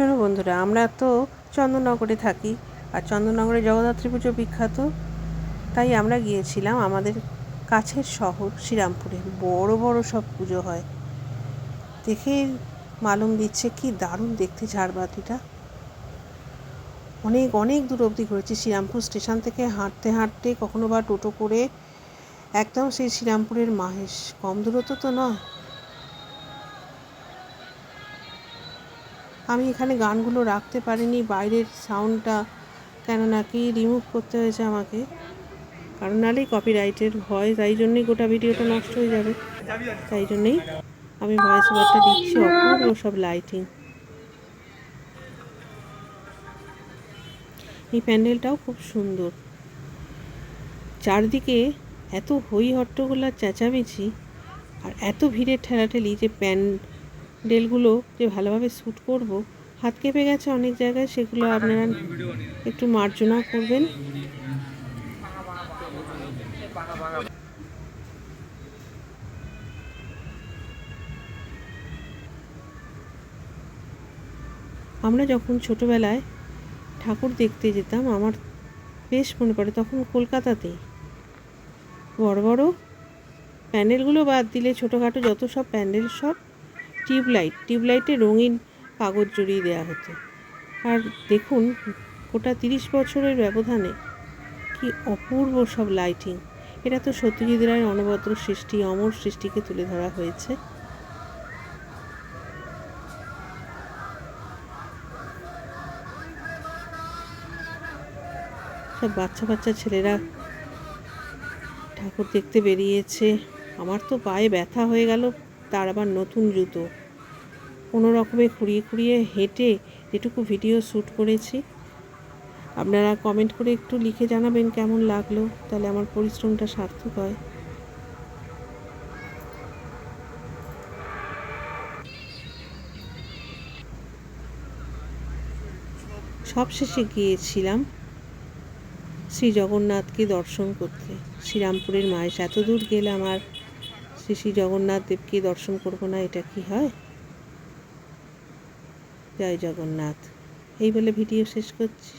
শোনো বন্ধুরা, আমরা তো চন্দননগরে থাকি আর চন্দননগরে জগদ্ধাত্রী পুজো বিখ্যাত। তাই আমরা গিয়েছিলাম আমাদের কাছের শহর শ্রীরামপুরে। বড় বড় সব পুজো হয়। দেখে মালুম দিচ্ছে, কি দারুণ দেখতে ঝাড়বাতিটা অনেক অনেক দূর অবধি ঘুরেছি, শ্রীরামপুর স্টেশন থেকে হাঁটতে হাঁটতে কখনো বা টোটো করে একদম সেই শ্রীরামপুরের মাহেশ। কম দূরত্ব তো নয়। আমি এখানে গানগুলো রাখতে পারিনি, বাইরের সাউন্ডটা কেন নাকি রিমুভ করতে হয়েছে আমাকে। কারণ নাহলেই কপিরাইটের ভয়, তাই জন্যই গোটা ভিডিওটা নষ্ট হয়ে যাবে। তাই জন্যই আমি ভয়েস ওভারটা দিচ্ছি, অপূর্ব সব লাইটিং এই প্যান্ডেলটাও খুব সুন্দর। চারদিকে এত হই হট্টগোলার চেঁচামেচি আর এত ভিড়ের ঠেলাঠেলি যে প্যান্ডেলগুলো যে ভালোভাবে শ্যুট করব, হাত কেঁপে গেছে অনেক জায়গায়, সেগুলো আপনারা একটু মার্জনা করবেন। আমরা যখন ছোটোবেলায় ঠাকুর দেখতে যেতাম, আমার বেশ মনে পড়ে তখন কলকাতাতেই। বড় বড় প্যান্ডেলগুলো বাদ দিলে ছোটোখাটো যত সব প্যান্ডেল সব টিউবলাইট, টিউবলাইটে রঙিন কাগজ জড়িয়ে দেওয়া হতো। আর দেখুন, গোটা তিরিশ বছরের ব্যবধানে কি অপূর্ব সব লাইটিং। এটা তো সত্যজিৎ রায়ের অনবদ্র সৃষ্টি, অমর সৃষ্টিকে তুলে ধরা হয়েছে। সব বাচ্চা বাচ্চা ছেলেরা ঠাকুর দেখতে বেরিয়েছে। আমার তো পায়ে ব্যথা হয়ে গেল। তার আবার নতুন জুতো। কোনো রকমে খুঁড়িয়ে খুঁড়িয়ে হেঁটে যেটুকু ভিডিও শ্যুট করেছি। আপনারা কমেন্ট করে একটু লিখে জানাবেন কেমন লাগল, তাহলে আমার পরিশ্রমটা সার্থক হয়। সবশেষে গিয়েছিলাম শ্রী জগন্নাথকে দর্শন করতে। শ্রীরামপুরের মায়ের এত দূর গেলাম আর শ্রী শ্রী জগন্নাথ দেবকে দর্শন করব না, এটা কি হয়? জয় জগন্নাথ। এই বলে ভিডিও শেষ করছি।